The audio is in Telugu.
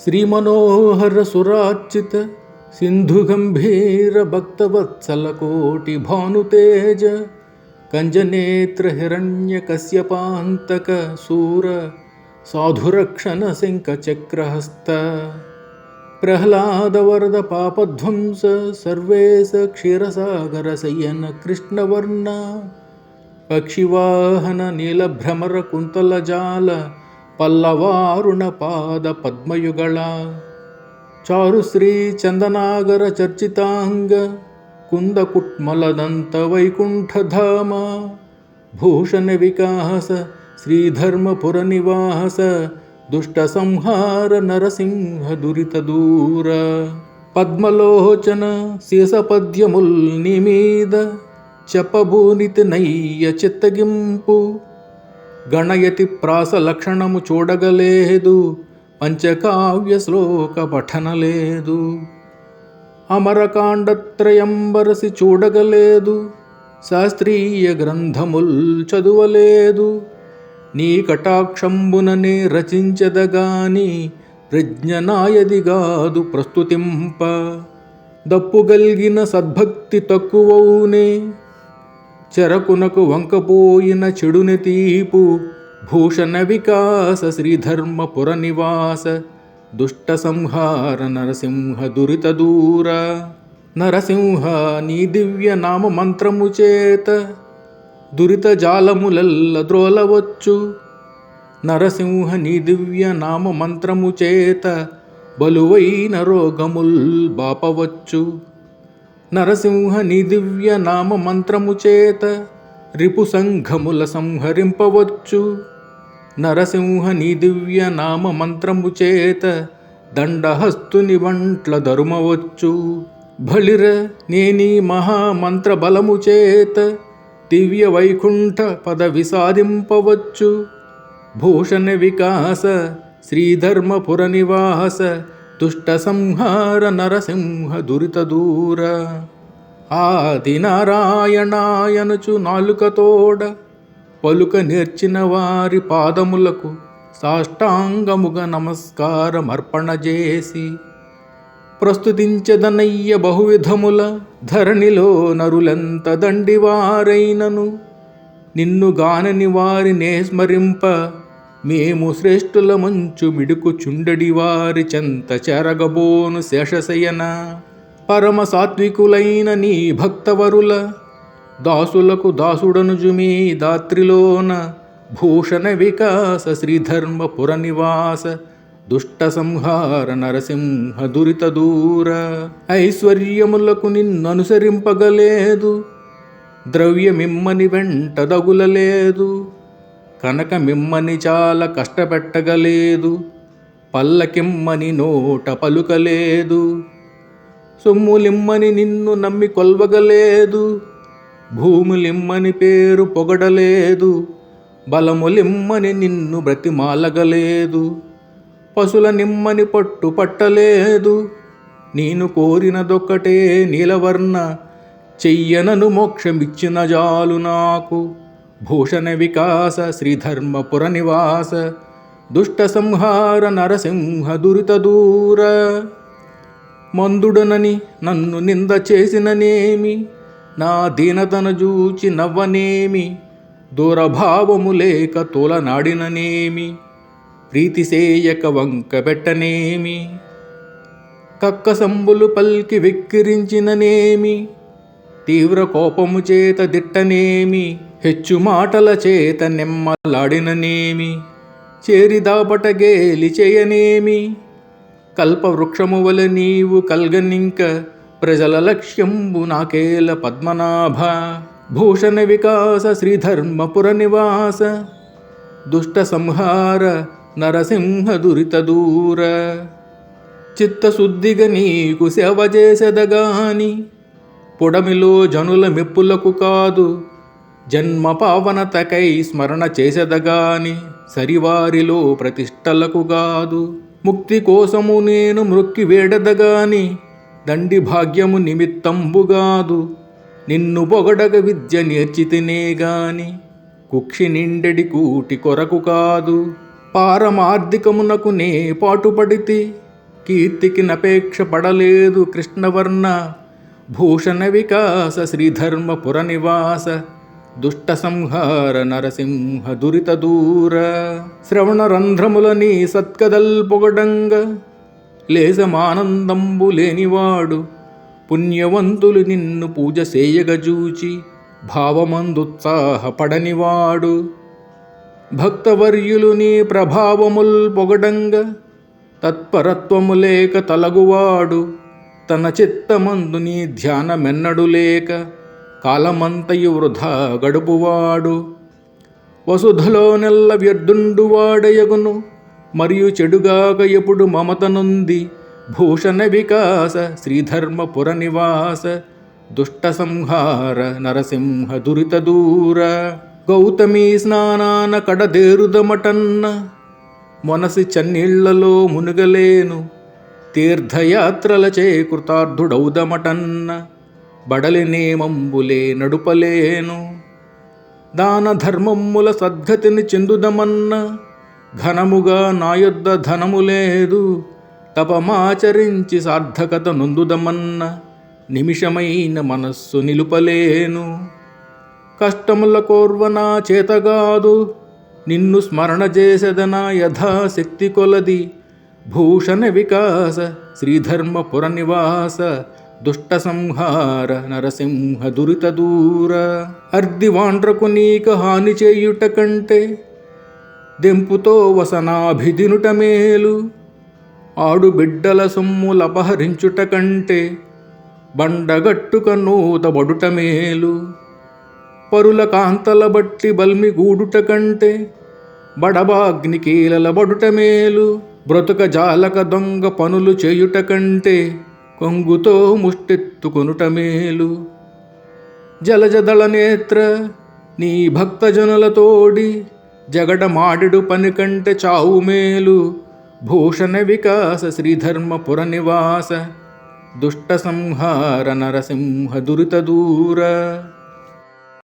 श्रीमनोहरसुरार्चित सिन्धुगम्भीरभक्तवत्सलकोटिभानुतेज कञ्जनेत्रहिरण्यकस्यपान्तकसूर साधुरक्षनशिङ्खचक्रहस्त प्रह्लादवरदपापध्वंस सर्वेश सर्वे स कृष्णवर्ण पक्षिवाहन హిరణ్య కశ్యపాంతక శూర సాధురక్షణ శంఖ చక్రహస్త ప్రహ్లాద వరద పాపధ్వంస సర్వేశ క్షీరసాగర శయన కృష్ణవర్ణ పక్షివాహన నీలభ్రమర కుంతల జాల పల్లవారుణ పాద పద్మయుగళ. చారుశ్రీ చందనాగర చర్చితాంగ కుందకుట్మలదంత వైకుంఠధామ. భూషణ వికాస శ్రీధర్మపుర నివాస దుష్ట సంహార నరసింహ దురిత దూర. పద్మలోచన శీసపద్యముల్ నిమీద చెప్పబూనితి నయ్య చిత్తగింపు. గణయతి ప్రాస లక్షణము చూడగలేదు పంచకావ్య శ్లోక పఠనలేదు. అమరకాండత్రయంబరసి చూడగలేదు శాస్త్రీయ గ్రంథముల్ చదువలేదు. నీ కటాక్షంబుననే రచించదగాని ప్రజ్ఞనాయదిగాదు ప్రస్తుతింప. దప్పుగల్గిన సద్భక్తి తక్కువవునే చెరకునకు వంకపోయిన చెడుని తీపు భూషణ వికాస శ్రీధర్మపుర నివాస దుష్ట సంహార నరసింహ దురిత దూర. నరసింహ నీ దివ్య నామ మంత్రము చేత దురిత జాలములల్ల ద్రోలవచ్చు. నరసింహ నీ దివ్య నామ మంత్రము చేత బలువైన రోగముల్ బాపవచ్చు. నరసింహ నీ దివ్య నామ మంత్రము చేత రిపు సంఘముల సంహరింపవచ్చు. నరసింహ నీ దివ్య నామ మంత్రము చేత దండహస్తుని వంట్ల దరుమవచ్చు బలిర నేనీ మహామంత్ర బలము చేత దివ్య వైకుంఠ పద విసాదింపవచ్చు భూషణ వికాస శ్రీధర్మపుర నివాస దుష్ట సంహార నరసింహ దురిత దూర. ఆది నాలుకతోడ పలుక నేర్చిన వారి పాదములకు సాష్టాంగముగ నమస్కారం అర్పణ చేసి. ప్రస్తుతించదనయ్య బహువిధముల ధరణిలో నరులెంత దండివారైనను? నిన్ను గానని వారినే స్మరింప మేము శ్రేష్ఠుల మంచు మిడుకు చుండడి వారి చెంత చెరగబోను శేషశయన. పరమ సాత్వికులైన నీ భక్తవరుల దాసులకు దాసుడనుజుమీ దాత్రిలోన భూషణ వికాస శ్రీధర్మపుర నివాస దుష్ట సంహార నరసింహ దురిత దూర. ఐశ్వర్యములకు నిన్ననుసరింపగలేదు ద్రవ్యమిమ్మని వెంట దగులలేదు. కనుక మిమ్మని చాలా కష్టపెట్టగలేదు పల్లకిమ్మని నోట పలుకలేదు సొమ్ములిమ్మని నిన్ను నమ్మి కొల్వగలేదు భూములిమ్మని పేరు పొగడలేదు బలములిమ్మని నిన్ను బ్రతిమాలగలేదు పశుల నిమ్మని పట్టు పట్టలేదు నేను కోరినదొక్కటే నీలవర్ణ చెయ్యనను మోక్షమిచ్చిన జాలు నాకు. భూషణ వికాస శ్రీధర్మపుర నివాస దుష్ట సంహార నరసింహ దురిత దూర మందుడనని నన్ను నింద చేసిననేమి? నా దీనతను జూచి నవ్వనేమి? దూరభావము లేక తోలనాడిననేమి? ప్రీతిసేయక వంక పెట్టనేమి? కక్క సంబులు పల్కి వెక్కిరించిననేమి? తీవ్ర కోపము చేత దిట్టనేమి? హెచ్చు మాటల చేత నెమ్మలాడిననేమి చేరిదాపటగేలి చేయనేమి కల్పవృక్షము వల నీవు కల్గనింక ప్రజల లక్ష్యంబు నాకేల పద్మనాభ భూషణ వికాస శ్రీధర్మపుర నివాస దుష్ట సంహార నరసింహ దురిత దూర చిత్తశుద్ధిగా నీకు సేవ చేసెదగాని పొడమిలో జనుల మెప్పులకు కాదు జన్మ పావనతకై స్మరణ చేసెదగాని సరివారిలో ప్రతిష్టలకు కాదు ముక్తి కోసము నేను మృక్కి వేడదగాని దండి భాగ్యము నిమిత్తంబుగాదు నిన్ను పొగడగ విద్య నేర్చితినే గాని కుక్షి నిండెడి కూటి కొరకు కాదు. పారమార్థికమునకు నే పాటుపడితి కీర్తికి నపేక్ష పడలేదు కృష్ణవర్ణ. భూషణ వికాస శ్రీధర్మపుర నివాస దుష్ట సంహార నరసింహ దురిత దూర శ్రవణ రంధ్రములని సత్కదల్ పొగడంగ లేసమానందంబు లేనివాడు పుణ్యవంతులు నిన్ను పూజ చేయగజూచి భావమందుత్సాహపడనివాడు. భక్తవర్యులు నీ ప్రభావముల్ పొగడంగ తత్పరత్వము లేక తలగువాడు తన చిత్తమందు నీ ధ్యానమెన్నడు లేక కాలమంతయు వృధా గడుపువాడు. వసుధలో నెల్ల వ్యర్థుండు వాడయగును. మరియు చెడుగాక ఎప్పుడు మమతనుంది. భూషణ వికాస శ్రీధర్మపుర నివాస దుష్ట సంహార నరసింహ దురిత దూర. గౌతమి స్నానాన కడదేరుదమటన్న మొనసి చన్నీళ్ళలో మునుగలేను. తీర్థయాత్రలచే కృతార్థుడౌదమటన్న బడలి నేమంబులే నడుపలేను. దాన ధర్మమ్ముల సద్గతిని చెందుదమన్న ఘనముగా నాయొద్ద ధనము లేదు. తపమాచరించి సార్థకత నొందుదమన్న నిమిషమైన మనస్సు నిలుపలేను. కష్టముల కోర్వనా చేతగాదు. నిన్ను స్మరణ చేసెదనా యథాశక్తి కొలది. భూషణ వికాస శ్రీధర్మపుర నివాస దుష్ట సంహార నరసింహ దురిత దూర. అర్దివాండ్రకు నీక హాని చేయుట కంటే దెంపుతో వసనాభిదినుట మేలు. ఆడు బిడ్డల సొమ్ములపహరించుట కంటే బండగట్టుక నూతబడుట మేలు. పరుల కాంతల బట్టి బల్మి గూడుట కంటే బడబాగ్ని కీలల బడుట మేలు. బ్రతుక జాలక దొంగ పనులు చేయుట కంటే కొంగుతో ముష్టెత్తుకొనుట మేలు. జలజదళ నేత్ర నీ భక్తజనులతోడి జగడమాడెడు పని కంటే చావు మేలు. భూషణ వికాస శ్రీధర్మపుర నివాస దుష్ట సంహార నరసింహ దురిత దూర.